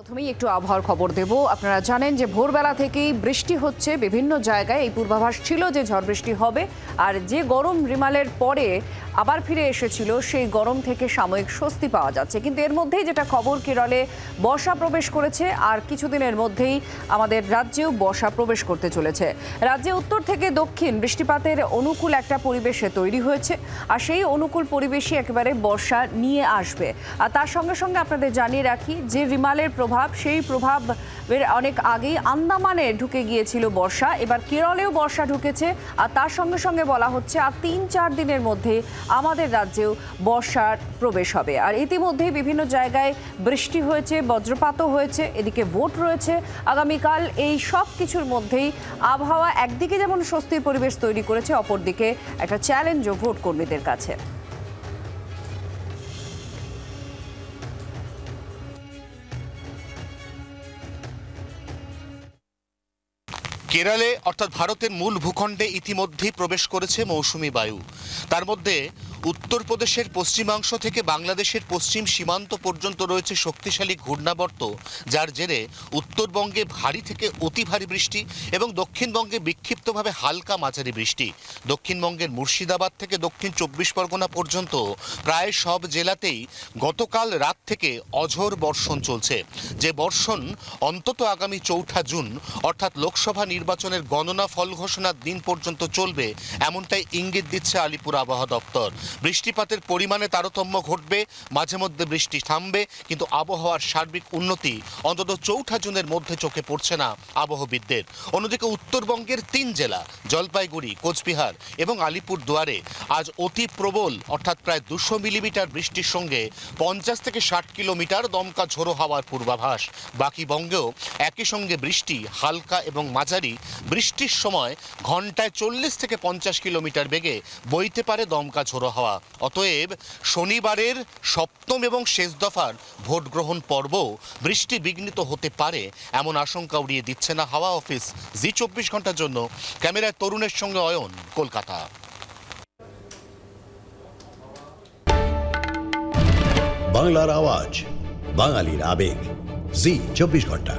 প্রথমেই একটু আবহাওয়ার খবর দেব। আপনারা জানেন যে ভোরবেলা থেকেই বৃষ্টি হচ্ছে বিভিন্ন জায়গায়। এই পূর্বাভাস ছিল যে ঝড় বৃষ্টি হবে। আর যে গরম রিমালের পরে আবার ফিরে এসেছিল, সেই গরম থেকে সাময়িক স্বস্তি পাওয়া যাচ্ছে। কিন্তু এর মধ্যেই যেটা খবর, কেরলে বর্ষা প্রবেশ করেছে, আর কিছুদিনের মধ্যেই আমাদের রাজ্যেও বর্ষা প্রবেশ করতে চলেছে। রাজ্যে উত্তর থেকে দক্ষিণ, বৃষ্টিপাতের অনুকূল একটা পরিবেশে তৈরি হয়েছে, আর সেই অনুকূল পরিবেশই একেবারে বর্ষা নিয়ে আসবে। আর তার সঙ্গে সঙ্গে আপনাদের জানিয়ে রাখি, যে রিমালের প্রভাব, সেই প্রভাবের অনেক আগেই আন্দামানে ঢুকে গিয়েছিল বর্ষা। এবার কেরলেও বর্ষা ঢুকেছে, আর তার সঙ্গে সঙ্গে বলা হচ্ছে, আর তিন চার দিনের মধ্যে আমাদের রাজ্যেও বর্ষার প্রবেশ হবে। আর ইতিমধ্যেই বিভিন্ন জায়গায় বৃষ্টি হয়েছে, বজ্রপাতও হয়েছে, এদিকে ভোট রয়েছে। আগামীকাল এই সব কিছুর মধ্যেই আবহাওয়া একদিকে যেমন স্বস্তির পরিবেশ তৈরি করেছে, অপরদিকে একটা চ্যালেঞ্জও ভোট কর্মীদের কাছে। কেরালে, অর্থাৎ ভারতের মূল ভূখণ্ডে ইতিমধ্যেই প্রবেশ করেছে মৌসুমি বায়ু। তার মধ্যে উত্তরপ্রদেশের পশ্চিমাংশ থেকে বাংলাদেশের পশ্চিম সীমান্ত পর্যন্ত রয়েছে শক্তিশালী ঘূর্ণাবর্ত, যার জেরে উত্তরবঙ্গে ভারী থেকে অতি ভারী বৃষ্টি এবং দক্ষিণবঙ্গে বিক্ষিপ্তভাবে হালকা মাঝারি বৃষ্টি। দক্ষিণবঙ্গের মুর্শিদাবাদ থেকে দক্ষিণ চব্বিশ পরগনা পর্যন্ত প্রায় সব জেলাতেই গতকাল রাত থেকে অঝোর বর্ষণ চলছে। যে বর্ষণ অন্তত আগামী চৌঠা জুন, অর্থাৎ লোকসভা নির্বাচনের গণনা ফল ঘোষণার দিন পর্যন্ত চলবে, এমনটাই ইঙ্গিত দিচ্ছে আলিপুর আবহাওয়া দপ্তর। বৃষ্টিপাতের পরিমাণে তারতম্য ঘটবে, মাঝে মধ্যে বৃষ্টি থামবে, কিন্তু আবহাওয়ার সার্বিক উন্নতি অন্তত চৌঠা জুনের মধ্যে চোখে পড়ছে না আবহবিদদের। অন্যদিকে উত্তরবঙ্গের তিন জেলা, জলপাইগুড়ি, কোচবিহার এবং আলিপুর দুয়ারে আজ অতি প্রবল, অর্থাৎ প্রায় দুশো মিলিমিটার বৃষ্টির সঙ্গে পঞ্চাশ থেকে ষাট কিলোমিটার দমকা ঝোড়ো হাওয়ার পূর্বাভাস। বাকি বঙ্গেও একই সঙ্গে বৃষ্টি, হালকা এবং মাঝারি। বৃষ্টির সময় ঘন্টায় চল্লিশ থেকে পঞ্চাশ কিলোমিটার বেগে বইতে পারে দমকা ঝোড়ো হাওয়া। অতএব শনিবারের সপ্তম এবং শেষ দফার ভোট গ্রহণ পর্ব বৃষ্টি বিঘ্নিত হতে পারে এমন আশঙ্কা উড়িয়ে দিচ্ছে না হাওয়া অফিস জি চব্বিশ ঘণ্টার জন্য। ক্যামেরায় তরুণের সঙ্গে অয়ন, কলকাতা। বাংলার আওয়াজ, বাঙালির আবেগ, জি চব্বিশ ঘণ্টা।